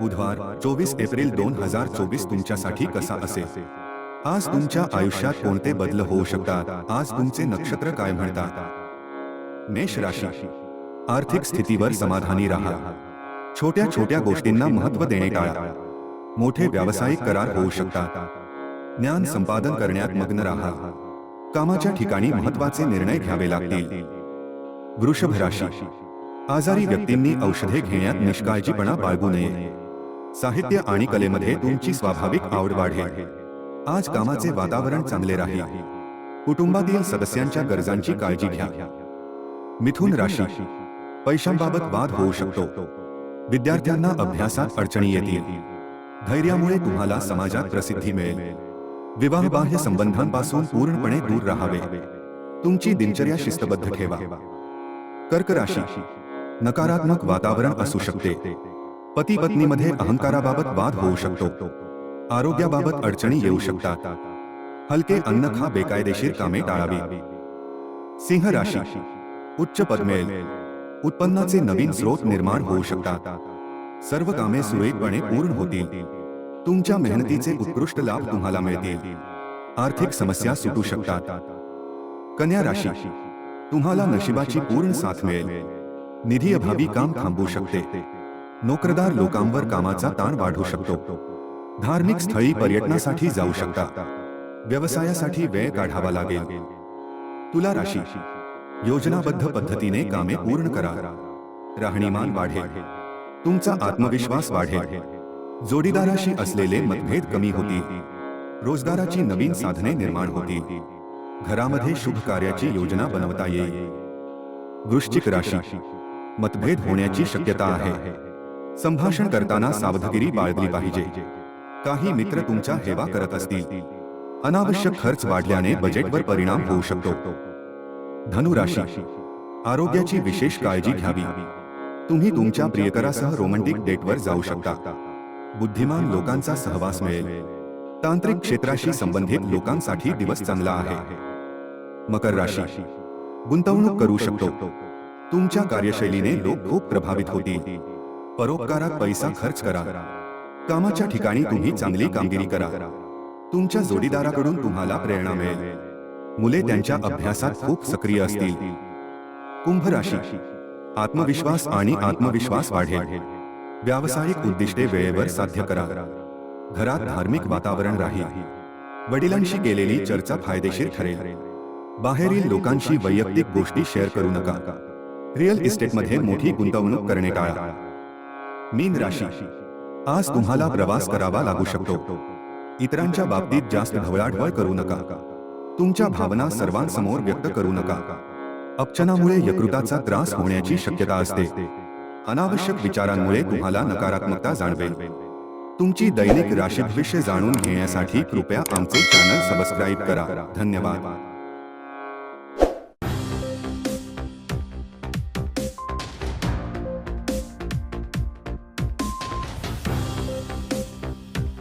बुधवार, चोवीस एप्रिल दोन हज़ार चोवीस तुमच्यासाठी कसा असेल? आज तुमच्या आयुष्यात कोणते बदल होऊ शकतात? आज तुमचे नक्षत्र काय म्हणतात? मेष राशी. आर्थिक स्थितीवर समाधानी राहा. छोट्या छोट्या गोष्टींना महत्त्व देणे टाळा. मोठे व्यावसायिक करार होऊ शकतात. ज्ञान संपादन करण्यात मग्न राहा. कामाच्या ठिकाणी महत्वाचे निर्णय घ्यावे लागतील. वृषभ राशी. आजारी व्यक्तींनी औषधे घेण्यात निष्काळजीपणा बाळगू नये. साहित्य आणि कलेमध्ये तुमची स्वाभाविक आवड वाढेल. आज कामाचे वातावरण चांगले राहील. कुटुंबातील सदस्यांच्या गरजांची काळजी घ्या. मिथुन राशी. पैशांबाबत वाद होऊ शकतो. विद्यार्थ्यांना अभ्यासात अडचणी येतील. धैर्यामुळे तुम्हाला समाजात प्रसिद्धी मिळेल. विवाहबाह्य संबंधांपासून पूर्णपणे दूर राहावे. तुमची दिनचर्या शिस्तबद्ध ठेवा. कर्क राशी. नकारात्मक वातावरण असू शकते. पती पत्नीमध्ये अहंकाराबाबत वाद होऊ शकतो. आरोग्याबाबत अडचणी येऊ शकतात. हलके अन्न खा, बेकायदेशीर कामे टाळावी. सिंह राशी. उच्च पद मिळेल. उत्पन्नाचे नवीन स्रोत निर्माण होऊ शकतात. सर्व कामे सुरळीतपणे पूर्ण होतील. तुमच्या मेहनतीचे उत्कृष्ट लाभ तुम्हाला मिळतील. आर्थिक समस्या सुटू शकतात. कन्या राशी. तुम्हाला नशिबाची पूर्ण साथ मिळेल. निधी अभावी काम थांबू शकते. नोकरदार लोकांवर कामाचा ताण वाढू शकतो. धार्मिक स्थळी पर्यटनासाठी जाऊ शकता. व्यवसायासाठी वेळ काढावा लागेल. तुला राशी. योजनाबद्ध पद्धतीने कामे पूर्ण करा. राहणीमान वाढेल. तुमचा आत्मविश्वास वाढेल. जोडीदाराशी असलेले मतभेद कमी होतील. रोजगाराची नवीन साधने निर्माण होतील. घरामध्ये शुभ कार्याची योजना बनवता येईल. वृश्चिक राशी. मतभेद होण्याची शक्यता आहे. संभाषण करताना सावधगिरी बाळगली पाहिजे. काही मित्र तुमच्या हेवा करत असतील. अनावश्यक खर्च वाढल्याने बजेटवर परिणाम होऊ शकतो. धनु राशी आरोग्याची विशेष काळजी घ्यावी. तुम्ही तुमच्या प्रियकरासह रोमंटिक डेटवर जाऊ शकता. बुद्धिमान लोकांचा सहवास मिळेल. तांत्रिक क्षेत्राशी संबंधित लोकांसाठी दिवस चांगला आहे. मकर राशी, गुंतवणूक करू शकतो. तुमच्या कार्यशैलीने लोक खूप प्रभावित होतील. परोपकारात पैसा खर्च करा. कामाच्या ठिकाणी तुम्ही चांगली कामगिरी करा. तुमच्या जोडीदाराकडून तुम्हाला प्रेरणा मिळेल. मुले त्यांच्या अभ्यासात खूप सक्रिय असतील. कुंभ राशी. आत्मविश्वास आणि आत्मविश्वास वाढेल. व्यावसायिक उद्दिष्टे वेळेवर साध्य करा. घरात धार्मिक वातावरण राहील. वडिलांशी केलेली चर्चा फायदेशीर ठरेल. बाहेरील लोकांशी वैयक्तिक गोष्टी शेअर करू नका. रिअल इस्टेटमध्ये मोठी गुंतवणूक करणे टाळा. मीन राशी. आज तुम्हाला प्रवास करावा लागू शकतो. इतरांच्या बाबतीत जास्त ढवळाढवळ करू नका. तुमच्या भावना सर्वांसमोर व्यक्त करू नका. अपचनामुळे यकृताचा त्रास होण्याची शक्यता असते. अनावश्यक विचारांमुळे तुम्हाला नकारात्मकता जाणवेल. तुमची दैनिक राशीभविष्य जाणून घेण्यासाठी कृपया आमचे चॅनल सबस्क्राईब करा. धन्यवाद.